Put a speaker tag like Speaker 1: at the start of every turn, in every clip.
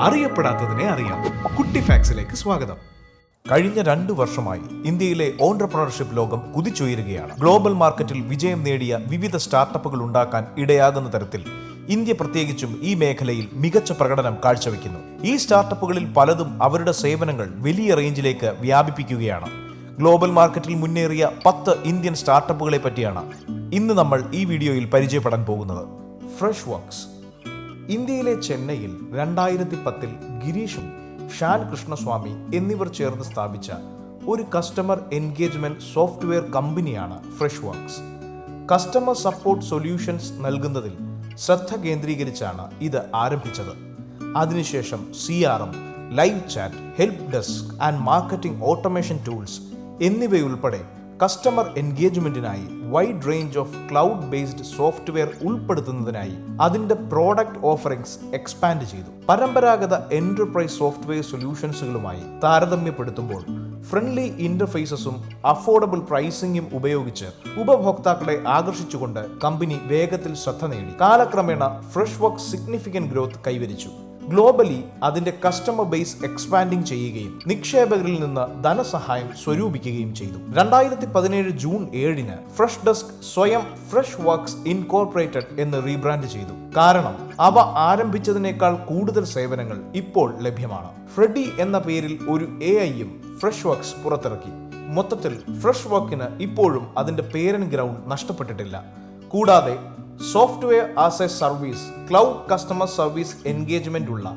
Speaker 1: അറിയപ്പെടാത്തതിനെ അറിയാം. കുട്ടി ഫാക്സിലേക്ക് സ്വാഗതം.
Speaker 2: കഴിഞ്ഞ രണ്ടു വർഷമായി ഇന്ത്യയിലെ ഓൺടർപ്രണർഷിപ്പ് ലോകം കുതിച്ചുയരുകയാണ്. ഗ്ലോബൽ മാർക്കറ്റിൽ വിജയം നേടിയ വിവിധ സ്റ്റാർട്ടപ്പുകൾ ഉണ്ടാക്കാൻ ഇടയാകുന്ന തരത്തിൽ ഇന്ത്യ പ്രത്യേകിച്ചും ഈ മേഖലയിൽ മികച്ച പ്രകടനം കാഴ്ചവെക്കുന്നു. ഈ സ്റ്റാർട്ടപ്പുകളിൽ പലതും അവരുടെ സേവനങ്ങൾ വലിയ റേഞ്ചിലേക്ക് വ്യാപിപ്പിക്കുകയാണ്. ഗ്ലോബൽ മാർക്കറ്റിൽ മുന്നേറിയ പത്ത് ഇന്ത്യൻ സ്റ്റാർട്ടപ്പുകളെ പറ്റിയാണ് ഇന്ന് നമ്മൾ ഈ വീഡിയോയിൽ പരിചയപ്പെടാൻ പോകുന്നത്. ഫ്രഷ് വർക്ക്സ്. ഇന്ത്യയിലെ ചെന്നൈയിൽ രണ്ടായിരത്തി പത്തിൽ ഗിരീഷും ഷാൻ കൃഷ്ണസ്വാമി എന്നിവർ ചേർന്ന് സ്ഥാപിച്ച ഒരു കസ്റ്റമർ എൻഗേജ്മെന്റ് സോഫ്റ്റ്വെയർ കമ്പനിയാണ് fresh works customer support solutions നൽകുന്നതിൽ ശ്രദ്ധ കേന്ദ്രീകരിച്ചാണ് ഇത് ആരംഭിച്ചത്. അതിനുശേഷം C R M live chat help desk and marketing automation tools എന്നിവയുൾപ്പെടെ customer എൻഗേജ്മെന്റിനായി wide range of cloud based software ഉൾപ്പെടുത്തുന്നതിനായി അതിന്റെ പ്രോഡക്റ്റ് ഓഫറിംഗ്സ് എക്സ്പാൻഡ് ചെയ്തു. പരമ്പരാഗത എന്റർപ്രൈസ് സോഫ്റ്റ്വെയർ സൊല്യൂഷൻസുകളുമായി താരതമ്യപ്പെടുത്തുമ്പോൾ ഫ്രണ്ട്ലി ഇന്റർഫേസസും അഫോർഡബിൾ പ്രൈസിംഗും ഉപയോഗിച്ച് ഉപഭോക്താക്കളെ ആകർഷിച്ചുകൊണ്ട് കമ്പനി വേഗത്തിൽ ശ്രദ്ധ നേടി. കാലക്രമേണ ഫ്രഷ് വർക്ക് സിഗ്നിഫിക്കന്റ് ഗ്രോത്ത് കൈവരിച്ചു. ഗ്ലോബലി അതിന്റെ കസ്റ്റമർ ബേസ് എക്സ്പാൻഡിങ് ചെയ്യുകയും നിക്ഷേപകരിൽ നിന്ന് ധനസഹായം സ്വരൂപിക്കുകയും ചെയ്തു. രണ്ടായിരത്തി പതിനേഴ് ജൂൺ ഏഴിന് ഫ്രഷ് ഡെസ്ക് സ്വയം ഫ്രഷ് വർക്ക്സ് ഇൻകോർപ്പറേറ്റഡ് എന്ന് റീബ്രാൻഡ് ചെയ്തു. കാരണം അവ ആരംഭിച്ചതിനേക്കാൾ കൂടുതൽ സേവനങ്ങൾ ഇപ്പോൾ ലഭ്യമാണ്. ഫ്രെഡി എന്ന പേരിൽ ഒരു എ ഐയും ഫ്രഷ് വർക്ക്സ് പുറത്തിറക്കി. മൊത്തത്തിൽ ഫ്രഷ് വർക്കിന് ഇപ്പോഴും അതിന്റെ പേരൻ ഗ്രൗണ്ട് നഷ്ടപ്പെട്ടിട്ടില്ല. കൂടാതെ software as a service cloud customer service engagement ഉള്ള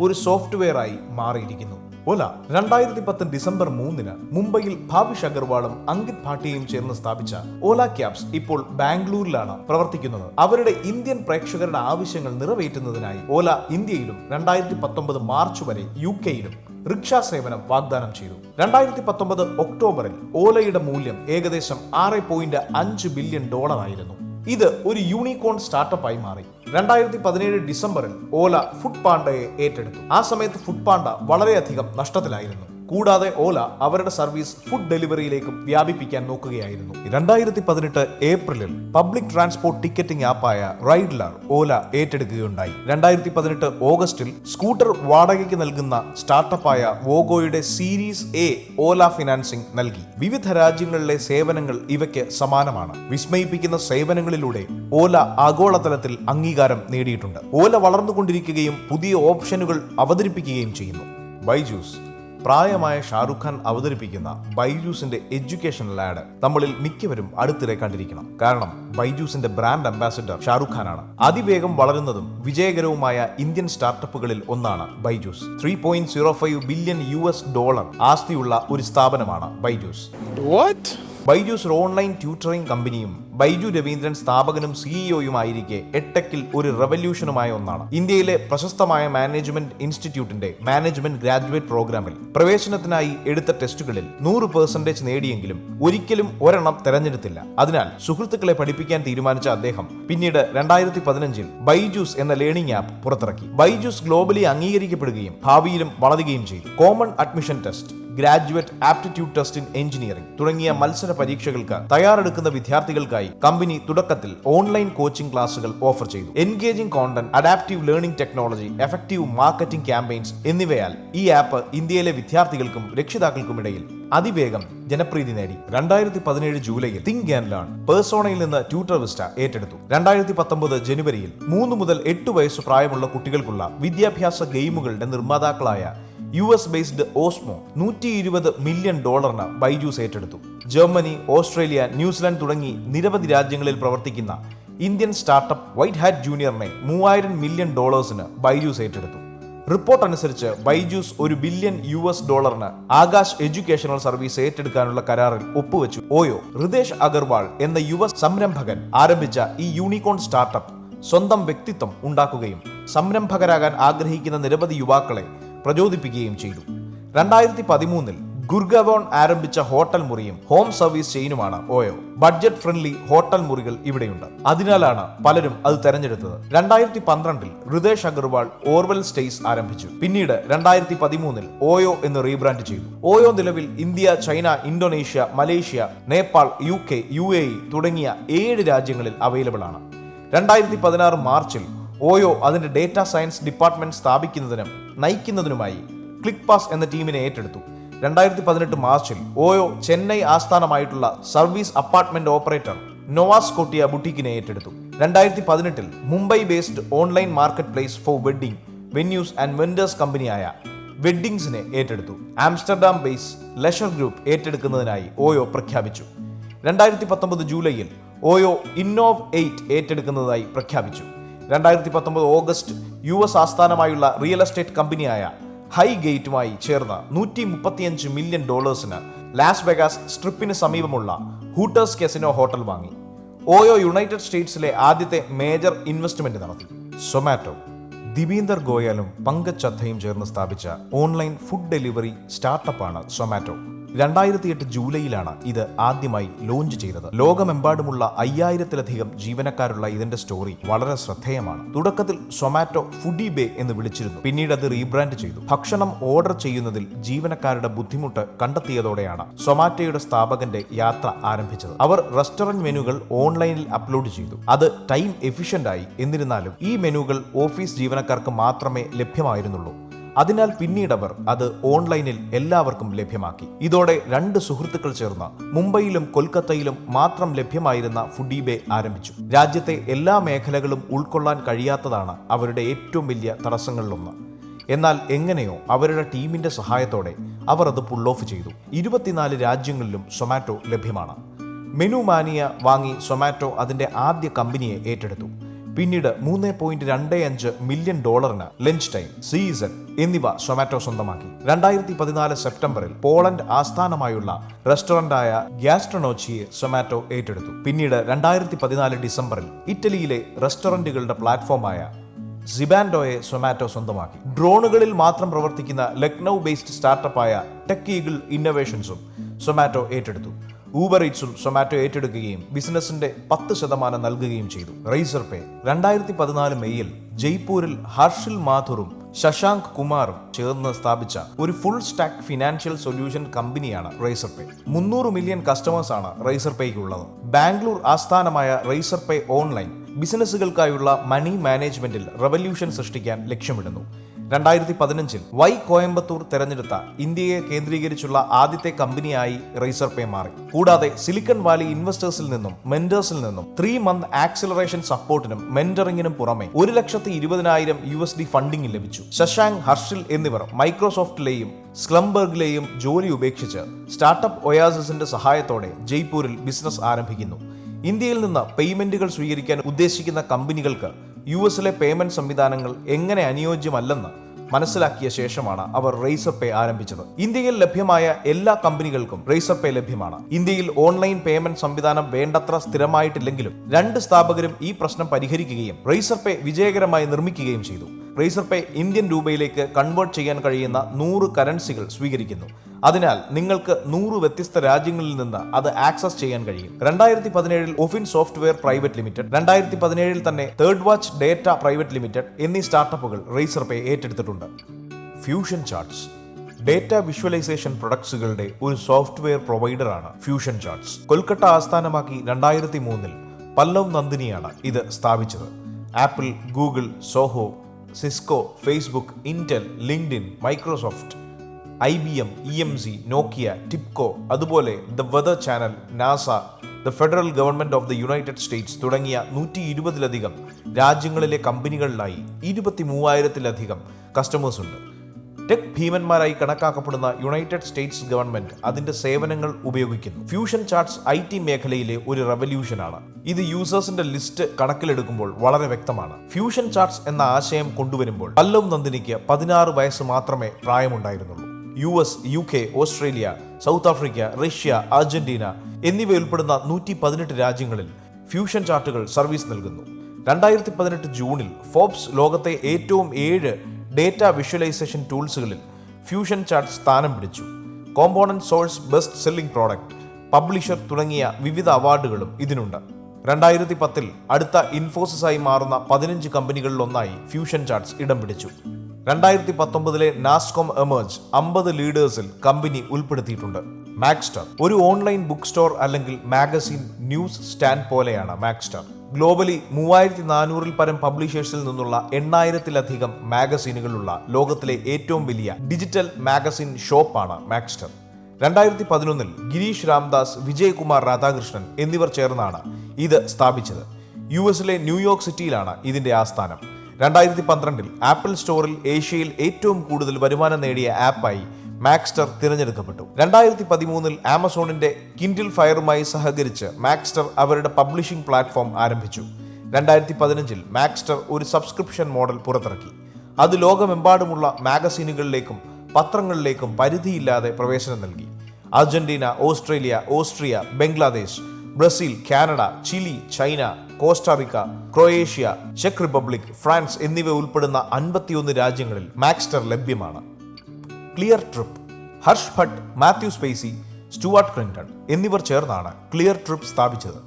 Speaker 2: ഒരു സോഫ്റ്റ്വെയർ ആയി മാറിയിരിക്കുന്നു. ഓല രണ്ടായിരത്തി പത്ത് ഡിസംബർ മൂന്നിന് മുംബൈയിൽ ഭാവിഷ് അഗർവാളും അങ്കിത് ഭാട്ടിയയും ചേർന്ന് സ്ഥാപിച്ച ഓല ക്യാബ്സ് ഇപ്പോൾ ബാംഗ്ലൂരിലാണ് പ്രവർത്തിക്കുന്നത്. അവരുടെ ഇന്ത്യൻ പ്രേക്ഷകരുടെ ആവശ്യങ്ങൾ നിറവേറ്റുന്നതിനായി ഓല ഇന്ത്യയിലും രണ്ടായിരത്തി പത്തൊമ്പത് മാർച്ച് വരെ യു കെയിലും റിക്ഷ സേവനം വാഗ്ദാനം ചെയ്തു. രണ്ടായിരത്തി പത്തൊമ്പത് ഒക്ടോബറിൽ ഓലയുടെ മൂല്യം ഏകദേശം ആറ് പോയിന്റ് അഞ്ച് ബില്യൺ ഡോളർ ആയിരുന്നു ഇത് ഒരു യൂണിക്കോൺ സ്റ്റാർട്ടപ്പായി മാറി. രണ്ടായിരത്തി പതിനേഴ് ഡിസംബറിൽ ഓല ഫുഡ് പാണ്ടയെ ഏറ്റെടുത്തു. ആ സമയത്ത് ഫുഡ് പാണ്ട വളരെയധികം നഷ്ടത്തിലായിരുന്നു. കൂടാതെ ഓല അവരുടെ സർവീസ് ഫുഡ് ഡെലിവറിയിലേക്കും വ്യാപിപ്പിക്കാൻ നോക്കുകയായിരുന്നു. രണ്ടായിരത്തി പതിനെട്ട് ഏപ്രിലിൽ പബ്ലിക് ട്രാൻസ്പോർട്ട് ടിക്കറ്റിംഗ് ആപ്പായ റൈഡ്ലർ ഓല ഏറ്റെടുക്കുകയുണ്ടായി. രണ്ടായിരത്തി പതിനെട്ട് ഓഗസ്റ്റിൽ സ്കൂട്ടർ വാടകയ്ക്ക് നൽകുന്ന സ്റ്റാർട്ടപ്പായ വോഗോയുടെ സീരീസ് എ ഓല ഫിനാൻസിംഗ് നൽകി. വിവിധ രാജ്യങ്ങളിലെ സേവനങ്ങൾ ഇവയ്ക്ക് സമാനമാണ്. വിസ്മയിപ്പിക്കുന്ന സേവനങ്ങളിലൂടെ ഓല ആഗോളതലത്തിൽ അംഗീകാരം നേടിയിട്ടുണ്ട്. ഓല വളർന്നുകൊണ്ടിരിക്കുകയും പുതിയ ഓപ്ഷനുകൾ അവതരിപ്പിക്കുകയും ചെയ്യുന്നു. ബൈജൂസ് പ്രായമായ ഷാറുഖ് ഖാൻ അവതരിപ്പിക്കുന്ന ബൈജൂസിന്റെ എഡ്യൂക്കേഷണൽ ആഡ് നമ്മളിൽ മിക്കവരും അടുത്തിടെ കണ്ടിരിക്കണം. കാരണം ബൈജൂസിന്റെ ബ്രാൻഡ് അംബാസിഡർ ഷാറുഖ് ഖാനാണ് അതിവേഗം വളരുന്നതും വിജയകരവുമായ ഇന്ത്യൻ സ്റ്റാർട്ടപ്പുകളിൽ ഒന്നാണ് Byju's. Three point zero five billion U S dollar ആസ്തിയുള്ള ഒരു സ്ഥാപനമാണ് ബൈജൂസ്? ബൈജൂസ് ഒരു ഓൺലൈൻ ട്യൂട്ടറിംഗ് കമ്പനിയും ബൈജു രവീന്ദ്രൻ സ്ഥാപകനും സിഇഒയുമായിരിക്കെ എട്ടക്കിൽ ഒരു റവല്യൂഷനുമായ ഒന്നാണ്. ഇന്ത്യയിലെ പ്രശസ്തമായ മാനേജ്മെന്റ് ഇൻസ്റ്റിറ്റ്യൂട്ടിന്റെ മാനേജ്മെന്റ് ഗ്രാജുവേറ്റ് പ്രോഗ്രാമിൽ പ്രവേശനത്തിനായി എടുത്ത ടെസ്റ്റുകളിൽ നൂറ് പെർസെന്റേജ് നേടിയെങ്കിലും ഒരിക്കലും ഒരെണ്ണം തെരഞ്ഞെടുത്തില്ല. അതിനാൽ സുഹൃത്തുക്കളെ പഠിപ്പിക്കാൻ തീരുമാനിച്ച അദ്ദേഹം പിന്നീട് രണ്ടായിരത്തി പതിനഞ്ചിൽ ബൈജൂസ് എന്ന ലേണിംഗ് ആപ്പ് പുറത്തിറക്കി. ബൈജൂസ് ഗ്ലോബലി അംഗീകരിക്കപ്പെടുകയും ഭാവിയിലും വളരുകയും ചെയ്തു. Common admission test graduate aptitude test in engineering തുടങ്ങിയ മത്സര പരീക്ഷകൾക്ക് തയ്യാറെടുക്കുന്ന വിദ്യാർത്ഥികൾക്കായി കമ്പനി തുടക്കത്തിൽ ഓൺലൈൻ കോച്ചിംഗ് ക്ലാസുകൾ ഓഫർ ചെയ്തു. Engaging content adaptive learning technology effective marketing campaigns എന്നിവയാൽ ഈ ആപ്പ് ഇന്ത്യയിലെ വിദ്യാർത്ഥികൾക്കും രക്ഷിതാക്കൾക്കുമിടയിൽ അതിവേഗം ജനപ്രീതി നേടി. രണ്ടായിരത്തി പതിനേഴ് ജൂലൈയിൽ തിങ്ക് ആൻഡ് ലേൺ പേഴ്സോണയിൽ നിന്ന് ട്യൂട്ടർ വിസ്റ്റ ഏറ്റെടുത്തു. രണ്ടായിരത്തി പത്തൊമ്പത് ജനുവരിയിൽ മൂന്ന് മുതൽ എട്ട് വയസ്സ് പ്രായമുള്ള കുട്ടികൾക്കുള്ള വിദ്യാഭ്യാസ ഗെയിമുകളുടെ നിർമ്മാതാക്കളായ യു എസ് ബേസ്ഡ് ഓസ്മോ നൂറ്റി ഇരുപത് മില്യൺ ഡോളറിന് ബൈജൂസ് ഏറ്റെടുത്തു. ജർമ്മനി ഓസ്ട്രേലിയ ന്യൂസിലാൻഡ് തുടങ്ങി നിരവധി രാജ്യങ്ങളിൽ പ്രവർത്തിക്കുന്ന ഇന്ത്യൻ സ്റ്റാർട്ടപ്പ് വൈറ്റ് ഹാറ്റ് ജൂനിയറിനെ മൂവായിരം മില്യൺ ഡോളേഴ്സിന് ബൈജൂസ് ഏറ്റെടുത്തു. റിപ്പോർട്ട് അനുസരിച്ച് ബൈജൂസ് ഒരു ബില്യൺ യു എസ് ഡോളറിന് ആകാശ് എഡ്യൂക്കേഷണൽ സർവീസ് ഏറ്റെടുക്കാനുള്ള കരാറിൽ ഒപ്പുവെച്ചു. ഓയോ ഹൃദേശ് അഗർവാൾ എന്ന യുവ സംരംഭകൻ ആരംഭിച്ച ഈ യൂണിക്കോൺ സ്റ്റാർട്ടപ്പ് സ്വന്തം വ്യക്തിത്വം ഉണ്ടാക്കുകയും സംരംഭകരാകാൻ ആഗ്രഹിക്കുന്ന നിരവധി യുവാക്കളെ പ്രചോദിപ്പിക്കുകയും ചെയ്തു. രണ്ടായിരത്തി പതിമൂന്നിൽ ഗുർഗവോൺ ആരംഭിച്ച ഹോട്ടൽ മുറിയും ഹോം സർവീസ് ചെയിനുമാണ് ഓയോ. ബഡ്ജറ്റ് ഫ്രണ്ട്ലി ഹോട്ടൽ മുറികൾ ഇവിടെയുണ്ട്. അതിനാലാണ് പലരും അത് തെരഞ്ഞെടുത്തത്. രണ്ടായിരത്തി പന്ത്രണ്ടിൽ ഹൃദേഷ് അഗർവാൾ ഓർവൽ സ്റ്റേസ് ആരംഭിച്ചു. പിന്നീട് രണ്ടായിരത്തി പതിമൂന്നിൽ ഓയോ എന്ന് റീബ്രാൻഡ് ചെയ്തു. ഓയോ നിലവിൽ India China Indonesia Malaysia Nepal U K U A E തുടങ്ങിയ ഏഴ് രാജ്യങ്ങളിൽ അവൈലബിൾ ആണ്. രണ്ടായിരത്തി പതിനാറ് മാർച്ചിൽ ഓയോ അതിന്റെ ഡേറ്റാ സയൻസ് ഡിപ്പാർട്ട്മെന്റ് സ്ഥാപിക്കുന്നതിനും നയിക്കുന്നതിനുമായി ക്ലിക്ക് പാസ് എന്ന ടീമിനെ ഏറ്റെടുത്തു. രണ്ടായിരത്തി പതിനെട്ട് മാർച്ചിൽ ഓയോ ചെന്നൈ ആസ്ഥാനമായിട്ടുള്ള service apartment operator Novascotia ബുട്ടീക്കിനെ ഏറ്റെടുത്തു. രണ്ടായിരത്തി പതിനെട്ടിൽ Mumbai based online market place for wedding venues and vendors കമ്പനിയായ വെഡ്ഡിങ്സിനെ ഏറ്റെടുത്തു. ആംസ്റ്റർഡാം ബേസ് ലെഷർ ഗ്രൂപ്പ് ഏറ്റെടുക്കുന്നതിനായി ഓയോ പ്രഖ്യാപിച്ചു. രണ്ടായിരത്തി പത്തൊമ്പത് ജൂലൈയിൽ ഓയോ ഇന്നോവ് എയ്റ്റ് ഏറ്റെടുക്കുന്നതായി പ്രഖ്യാപിച്ചു. രണ്ടായിരത്തി പത്തൊമ്പത് ഓഗസ്റ്റ് യു എസ് ആസ്ഥാനമായുള്ള റിയൽ എസ്റ്റേറ്റ് കമ്പനിയായ ഹൈ ഗേറ്റുമായി ചേർന്ന് നൂറ്റി മുപ്പത്തിയഞ്ച് മില്യൺ ഡോളേഴ്സിന് ലാസ് വെഗാസ് സ്ട്രിപ്പിന് സമീപമുള്ള ഹൂട്ടേഴ്സ് കെസിനോ ഹോട്ടൽ വാങ്ങി. ഓയോ യുണൈറ്റഡ് സ്റ്റേറ്റ്സിലെ ആദ്യത്തെ മേജർ ഇൻവെസ്റ്റ്മെന്റ് നടത്തി. സൊമാറ്റോ. ദിവീന്ദർ ഗോയലും പങ്കജ് ചദ്ധയും ചേർന്ന് സ്ഥാപിച്ച ഓൺലൈൻ ഫുഡ് ഡെലിവറി സ്റ്റാർട്ടപ്പാണ് സൊമാറ്റോ. രണ്ടായിരത്തി എട്ട് ജൂലൈയിലാണ് ഇത് ആദ്യമായി ലോഞ്ച് ചെയ്തത്. ലോകമെമ്പാടുമുള്ള അയ്യായിരത്തിലധികം ജീവനക്കാരുള്ള ഇതിന്റെ സ്റ്റോറി വളരെ ശ്രദ്ധേയമാണ്. തുടക്കത്തിൽ സൊമാറ്റോ ഫുഡി ബേ എന്ന് വിളിച്ചിരുന്നു. പിന്നീട് അത് റീബ്രാൻഡ് ചെയ്തു. ഭക്ഷണം ഓർഡർ ചെയ്യുന്നതിൽ ജീവനക്കാരുടെ ബുദ്ധിമുട്ട് കണ്ടെത്തിയതോടെയാണ് സൊമാറ്റോയുടെ സ്ഥാപകന്റെ യാത്ര ആരംഭിച്ചത്. അവർ റെസ്റ്റോറന്റ് മെനുകൾ ഓൺലൈനിൽ അപ്ലോഡ് ചെയ്തു. അത് ടൈം എഫിഷ്യന്റ് ആയി. എന്നിരുന്നാലും ഈ മെനുകൾ ഓഫീസ് ജീവനക്കാർക്ക് മാത്രമേ ലഭ്യമായിരുന്നുള്ളൂ. അതിനാൽ പിന്നീട് അവർ അത് ഓൺലൈനിൽ എല്ലാവർക്കും ലഭ്യമാക്കി. ഇതോടെ രണ്ട് സുഹൃത്തുക്കൾ ചേർന്ന് മുംബൈയിലും കൊൽക്കത്തയിലും മാത്രം ലഭ്യമായിരുന്ന ഫുഡീബേ ആരംഭിച്ചു. രാജ്യത്തെ എല്ലാ മേഖലകളും ഉൾക്കൊള്ളാൻ കഴിയാത്തതാണ് അവരുടെ ഏറ്റവും വലിയ തടസ്സങ്ങളിലൊന്ന്. എന്നാൽ എങ്ങനെയോ അവരുടെ ടീമിന്റെ സഹായത്തോടെ അവർ അത് പുൾ ഓഫ് ചെയ്തു. ഇരുപത്തിനാല് രാജ്യങ്ങളിലും സൊമാറ്റോ ലഭ്യമാണ്. മെനു മാനിയ വാങ്ങി സൊമാറ്റോ അതിന്റെ ആദ്യ കമ്പനിയെ ഏറ്റെടുത്തു. പിന്നീട് മൂന്ന് പോയിന്റ് രണ്ട് അഞ്ച് മില്യൺ ഡോളറിന് ലഞ്ച് ടൈം സീസൺ എന്നിവ സൊമാറ്റോ സ്വന്തമാക്കി. രണ്ടായിരത്തി പതിനാല് സെപ്റ്റംബറിൽ പോളണ്ട് ആസ്ഥാനമായുള്ള റെസ്റ്റോറന്റായ ഗ്യാസ്ട്രനോച്ചിയെ സൊമാറ്റോ ഏറ്റെടുത്തു. പിന്നീട് രണ്ടായിരത്തി പതിനാല് ഡിസംബറിൽ ഇറ്റലിയിലെ റെസ്റ്റോറന്റുകളുടെ പ്ലാറ്റ്ഫോമായ സിബാൻഡോയെ സൊമാറ്റോ സ്വന്തമാക്കി. ഡ്രോണുകളിൽ മാത്രം പ്രവർത്തിക്കുന്ന ലക്നൌ ബേസ്ഡ് സ്റ്റാർട്ടപ്പായ ടെക് ഈഗിൾ ഇന്നോവേഷൻസും സൊമാറ്റോ ഏറ്റെടുത്തു. ഊബർ ഈറ്റ്സും സൊമാറ്റോ ഏറ്റെടുക്കുകയും ബിസിനസിന്റെ പത്ത് ശതമാനം നൽകുകയും ചെയ്തു. റൈസർ പേ രണ്ടായിരത്തി പതിനാല് മെയ്യിൽ ജയ്പൂരിൽ ഹർഷിൽ മാഥുറും ശശാങ്ക് കുമാറും ചേർന്ന് സ്ഥാപിച്ച ഒരു ഫുൾ സ്റ്റാക്ക് ഫിനാൻഷ്യൽ സൊല്യൂഷൻ കമ്പനിയാണ് റൈസർ പേ മുന്നൂറ് മില്യൺ കസ്റ്റമേഴ്സാണ് റൈസർ പേയ്ക്ക് ഉള്ളത് ബാംഗ്ലൂർ ആസ്ഥാനമായ റൈസർ പേ ഓൺലൈൻ ബിസിനസ്സുകൾക്കായുള്ള മണി മാനേജ്മെന്റിൽ റവല്യൂഷൻ സൃഷ്ടിക്കാൻ ലക്ഷ്യമിടുന്നു. രണ്ടായിരത്തി പതിനഞ്ചിൽ വൈ കോയമ്പത്തൂർ തെരഞ്ഞെടുത്ത ഇന്ത്യയെ കേന്ദ്രീകരിച്ചുള്ള ആദ്യത്തെ കമ്പനിയായി റൈസർ പേ മാറി. കൂടാതെ സിലിക്കൺ വാലി ഇൻവെസ്റ്റേഴ്സിൽ നിന്നും മെന്റേഴ്സിൽ നിന്നും ത്രീ മന്ത് ആക്സിലറേഷൻ സപ്പോർട്ടിനും മെന്ററിംഗിനും പുറമെ ഒരു ലക്ഷത്തി ഇരുപതിനായിരം യു എസ് ഡി ഫണ്ടിംഗ് ലഭിച്ചു. ശശാങ്ക് ഹർഷിൽ എന്നിവർ മൈക്രോസോഫ്റ്റിലെയും സ്ലംബർഗിലെയും ജോലി ഉപേക്ഷിച്ച് സ്റ്റാർട്ടപ്പ് ഒയാസിന്റെ സഹായത്തോടെ ജയ്പൂരിൽ ബിസിനസ് ആരംഭിക്കുന്നു. ഇന്ത്യയിൽ നിന്ന് പേയ്മെന്റുകൾ സ്വീകരിക്കാൻ ഉദ്ദേശിക്കുന്ന കമ്പനികൾക്ക് യു എസിലെ പേയ്മെന്റ് സംവിധാനങ്ങൾ എങ്ങനെ അനുയോജ്യമല്ലെന്ന് മനസ്സിലാക്കിയ ശേഷമാണ് അവർ റേസർ പേ ആരംഭിച്ചത്. ഇന്ത്യയിൽ ലഭ്യമായ എല്ലാ കമ്പനികൾക്കും റേസർ പേ ലഭ്യമാണ്. ഇന്ത്യയിൽ ഓൺലൈൻ പേയ്മെന്റ് സംവിധാനം വേണ്ടത്ര സ്ഥിരമായിട്ടില്ലെങ്കിലും രണ്ട് സ്ഥാപകരും ഈ പ്രശ്നം പരിഹരിക്കുകയും റേസർ പേ വിജയകരമായി നിർമ്മിക്കുകയും ചെയ്തു. റേസർ പേ ഇന്ത്യൻ രൂപയിലേക്ക് കൺവേർട്ട് ചെയ്യാൻ കഴിയുന്ന നൂറ് കറൻസികൾ സ്വീകരിക്കുന്നു. അതിനാൽ നിങ്ങൾക്ക് നൂറ് വ്യത്യസ്ത രാജ്യങ്ങളിൽ നിന്ന് അത് ആക്സസ് ചെയ്യാൻ കഴിയും. രണ്ടായിരത്തി പതിനേഴിൽ ഒഫിൻ സോഫ്റ്റ്വെയർ പ്രൈവറ്റ് ലിമിറ്റഡ് രണ്ടായിരത്തി പതിനേഴിൽ തന്നെ third watch data private limited എന്നീ സ്റ്റാർട്ടപ്പുകൾ റേസർ പേ ഏറ്റെടുത്തിട്ടുണ്ട്. Fusion charts. ഡേറ്റ വിഷ്വലൈസേഷൻ പ്രൊഡക്ട്സുകളുടെ ഒരു സോഫ്റ്റ്വെയർ പ്രൊവൈഡറാണ് ഫ്യൂഷൻ ചാർട്ട്സ്. കൊൽക്കത്ത ആസ്ഥാനമാക്കി രണ്ടായിരത്തി മൂന്നിൽ പല്ലവ് നന്ദിനിയാണ് ഇത് സ്ഥാപിച്ചത്. Apple Google Zoho Cisco Facebook Intel LinkedIn Microsoft I B M E M C Nokia TIBCO അതുപോലെ the weather channel NASA the federal government of the United States തുടങ്ങിയ നൂറ്റി ഇരുപതിലധികം രാജ്യങ്ങളിലെ കമ്പനികളിലായി ഇരുപത്തി മൂവായിരത്തിലധികം കസ്റ്റമേഴ്സ് ഉണ്ട്. ടെക് ഭീമന്മാരായി കണക്കാക്കപ്പെടുന്ന യുണൈറ്റഡ് സ്റ്റേറ്റ്സ് ഗവൺമെന്റ് അതിന്റെ സേവനങ്ങൾ ഉപയോഗിക്കുന്നു. ഫ്യൂഷൻ ചാർട്ട്സ് ഐ ടി മേഖലയിലെ ഒരു റെവല്യൂഷനാണ് ഇത് യൂസേഴ്സിന്റെ ലിസ്റ്റ് കണക്കിലെടുക്കുമ്പോൾ വളരെ വ്യക്തമാണ്. ഫ്യൂഷൻ ചാർട്ട്സ് എന്ന ആശയം കൊണ്ടുവരുമ്പോൾ പല്ലവ് നന്ദിനിക്ക് പതിനാറ് വയസ്സ് മാത്രമേ പ്രായമുണ്ടായിരുന്നുള്ളൂ. U S U K Australia South Africa Russia Argentina എന്നിവ ഉൾപ്പെടുന്ന നൂറ്റി പതിനെട്ട് രാജ്യങ്ങളിൽ ഫ്യൂഷൻ ചാർട്ടുകൾ സർവീസ് നൽകുന്നു. രണ്ടായിരത്തി പതിനെട്ട് ജൂണിൽ ഫോബ്സ് ലോകത്തെ ഏറ്റവും ഏഴ് ഡേറ്റ വിഷ്വലൈസേഷൻ ടൂൾസുകളിൽ ഫ്യൂഷൻ ചാർട്ട് സ്ഥാനം പിടിച്ചു. Component source best selling product publisher തുടങ്ങിയ വിവിധ അവാർഡുകളും ഇതിനുണ്ട്. രണ്ടായിരത്തി പത്തിൽ അടുത്ത ഇൻഫോസിസായി മാറുന്ന പതിനഞ്ച് കമ്പനികളിലൊന്നായി ഫ്യൂഷൻ ചാർട്ട്സ് ഇടം പിടിച്ചു. രണ്ടായിരത്തി പത്തൊമ്പതിലെ നാസ്കോം എമേജ് അമ്പത് ലീഡേഴ്സിൽ കമ്പനി ഉൾപ്പെടുത്തിയിട്ടുണ്ട്. മാക്സ്റ്റർ ഒരു ഓൺലൈൻ ബുക്ക് സ്റ്റോർ അല്ലെങ്കിൽ മാഗസിൻ ന്യൂസ് സ്റ്റാൻഡ് പോലെയാണ് മാക്സ്റ്റർ. ഗ്ലോബലി മൂവായിരത്തി നാനൂറിൽ പരം പബ്ലിഷേഴ്സിൽ നിന്നുള്ള എണ്ണായിരത്തിലധികം മാഗസീനുകളുള്ള ലോകത്തിലെ ഏറ്റവും വലിയ ഡിജിറ്റൽ മാഗസിൻ ഷോപ്പാണ് മാക്സ്റ്റർ. രണ്ടായിരത്തി പതിനൊന്നിൽ ഗിരീഷ് രാംദാസ് വിജയകുമാർ രാധാകൃഷ്ണൻ എന്നിവർ ചേർന്നാണ് ഇത് സ്ഥാപിച്ചത്. യു എസിലെ ന്യൂയോർക്ക് സിറ്റിയിലാണ് ഇതിന്റെ ആസ്ഥാനം. രണ്ടായിരത്തി പന്ത്രണ്ടിൽ ആപ്പിൾ സ്റ്റോറിൽ ഏഷ്യയിൽ ഏറ്റവും കൂടുതൽ വരുമാനം നേടിയ ആപ്പായി മാക്സ്റ്റർ തിരഞ്ഞെടുക്കപ്പെട്ടു. രണ്ടായിരത്തി പതിമൂന്നിൽ ആമസോണിന്റെ കിൻഡിൽ ഫയറുമായി സഹകരിച്ച് മാക്സ്റ്റർ അവരുടെ പബ്ലിഷിംഗ് പ്ലാറ്റ്ഫോം ആരംഭിച്ചു. രണ്ടായിരത്തി പതിനഞ്ചിൽ മാക്സ്റ്റർ ഒരു സബ്സ്ക്രിപ്ഷൻ മോഡൽ പുറത്തിറക്കി. അത് ലോകമെമ്പാടുമുള്ള മാഗസീനുകളിലേക്കും പത്രങ്ങളിലേക്കും പരിധിയില്ലാതെ പ്രവേശനം നൽകി. Argentina Australia Austria Bangladesh Brazil Canada Chile China Costa Rica Croatia check Republic France എന്നിവ ഉൾപ്പെടുന്ന അൻപത്തിയൊന്ന് രാജ്യങ്ങളിൽ മാക്സ്റ്റർ ലഭ്യമാണ്. Cleartrip Hrush Bhatt Matthew Spacie Stuart Clinton എന്നിവർ ചേർന്നാണ് ക്ലിയർ ട്രിപ്പ് സ്ഥാപിച്ചത്.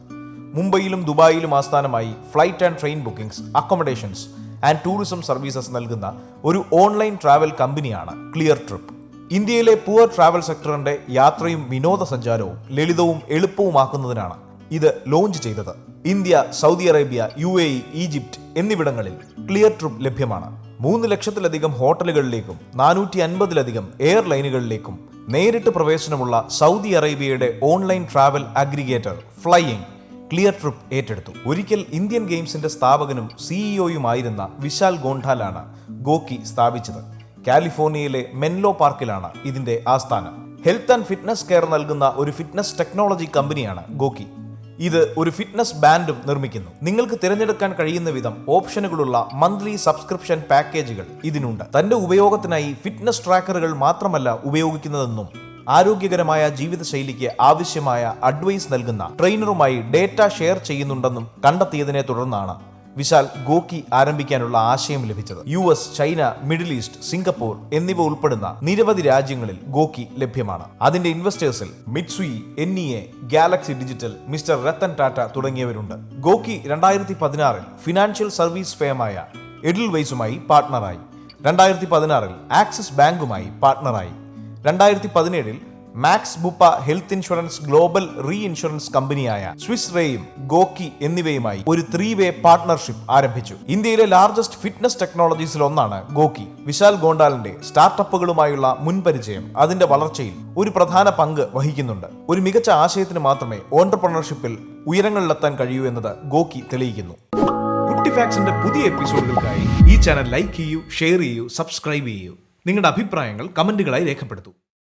Speaker 2: മുംബൈയിലും ദുബായിലും ആസ്ഥാനമായി flight and train bookings accommodations and tourism services നൽകുന്ന ഒരു ഓൺലൈൻ ട്രാവൽ കമ്പനിയാണ് ക്ലിയർ ട്രിപ്പ്. ഇന്ത്യയിലെ പുവർ ട്രാവൽ സെക്ടറിന്റെ യാത്രയും വിനോദസഞ്ചാരവും ലളിതവും എളുപ്പവുമാക്കുന്നതിനാണ് ഇത് ലോഞ്ച് ചെയ്തത്. India Saudi Arabia U A E Egypt എന്നിവിടങ്ങളിൽ ക്ലിയർ ട്രിപ്പ് ലഭ്യമാണ്. മൂന്ന് ലക്ഷത്തിലധികം ഹോട്ടലുകളിലേക്കും നാനൂറ്റി അൻപതിലധികം എയർലൈനുകളിലേക്കും നേരിട്ട് പ്രവേശനമുള്ള സൗദി അറേബ്യയുടെ online travel aggregator Flyin Cleartrip ഏറ്റെടുത്തു. ഒരിക്കൽ ഇന്ത്യൻ ഗെയിംസിന്റെ സ്ഥാപകനും സിഇഒയുമായിരുന്ന വിശാൽ ഗോണ്ടാലാണ് ഗോക്കി സ്ഥാപിച്ചത്. കാലിഫോർണിയയിലെ മെൻലോ പാർക്കിലാണ് ഇതിന്റെ ആസ്ഥാനം. ഹെൽത്ത് ആൻഡ് ഫിറ്റ്നസ് കെയർ നൽകുന്ന ഒരു ഫിറ്റ്നസ് ടെക്നോളജി കമ്പനിയാണ് ഗോക്കി. ഇത് ഒരു ഫിറ്റ്നസ് ബാൻഡും നിർമ്മിക്കുന്നു. നിങ്ങൾക്ക് തിരഞ്ഞെടുക്കാൻ കഴിയുന്ന വിധം ഓപ്ഷനുകളുള്ള മന്ത്ലി സബ്സ്ക്രിപ്ഷൻ പാക്കേജുകൾ ഇതിനുണ്ട്. തന്റെ ഉപയോഗത്തിനായി ഫിറ്റ്നസ് ട്രാക്കറുകൾ മാത്രമല്ല ഉപയോഗിക്കുന്നതെന്നും ആരോഗ്യകരമായ ജീവിതശൈലിക്ക് ആവശ്യമായ അഡ്വൈസ് നൽകുന്ന ട്രെയിനറുമായി ഡേറ്റ ഷെയർ ചെയ്യുന്നുണ്ടെന്നും കണ്ടെത്തിയതിനെ തുടർന്നാണ് വിശാൽ ഗോക്കി ആരംഭിക്കാനുള്ള ആശയം ലഭിച്ചത്. U S China Middle East Singapore എന്നിവ ഉൾപ്പെടുന്ന നിരവധി രാജ്യങ്ങളിൽ ഗോക്കി ലഭ്യമാണ്. അതിന്റെ ഇൻവെസ്റ്റേഴ്സിൽ Mitsui N E A Galaxy Digital mister Ratan Tata തുടങ്ങിയവരുണ്ട്. ഗോക്കി രണ്ടായിരത്തി പതിനാറിൽ ഫിനാൻഷ്യൽ സർവീസ് ഫേമായ എഡിൽ വൈസുമായി പാർട്ട്ണറായി. രണ്ടായിരത്തി പതിനാറിൽ ആക്സിസ് ബാങ്കുമായി പാർട്ട്ണറായി. രണ്ടായിരത്തി പതിനേഴിൽ Max Bupa health insurance global reinsurance കമ്പനിയായ സ്വിസ് റേയും ഗോക്കി എന്നിവയുമായി ഒരു ത്രീ വേ പാർട്ട്ണർഷിപ്പ് ആരംഭിച്ചു. ഇന്ത്യയിലെ ലാർജസ്റ്റ് ഫിറ്റ്നസ് ടെക്നോളജീസിൽ ഒന്നാണ് ഗോക്കി. വിശാൽ ഗോണ്ടാലിന്റെ സ്റ്റാർട്ടപ്പുകളുമായുള്ള മുൻപരിചയം അതിന്റെ വളർച്ചയിൽ ഒരു പ്രധാന പങ്ക് വഹിക്കുന്നുണ്ട്. ഒരു മികച്ച ആശയത്തിന് മാത്രമേ ഓണ്ടർപ്രണർഷിപ്പിൽ ഉയരങ്ങളിലെത്താൻ കഴിയൂ എന്നത് ഗോക്കി തെളിയിക്കുന്നു.
Speaker 1: കുട്ടിഫാക്സിന്റെ പുതിയ എപ്പിസോഡുകൾക്കായി ഈ ചാനൽ ലൈക്ക് ചെയ്യൂ ഷെയർ ചെയ്യൂ സബ്സ്ക്രൈബ് ചെയ്യൂ. നിങ്ങളുടെ അഭിപ്രായങ്ങൾ കമന്റുകളായി രേഖപ്പെടുത്തൂ.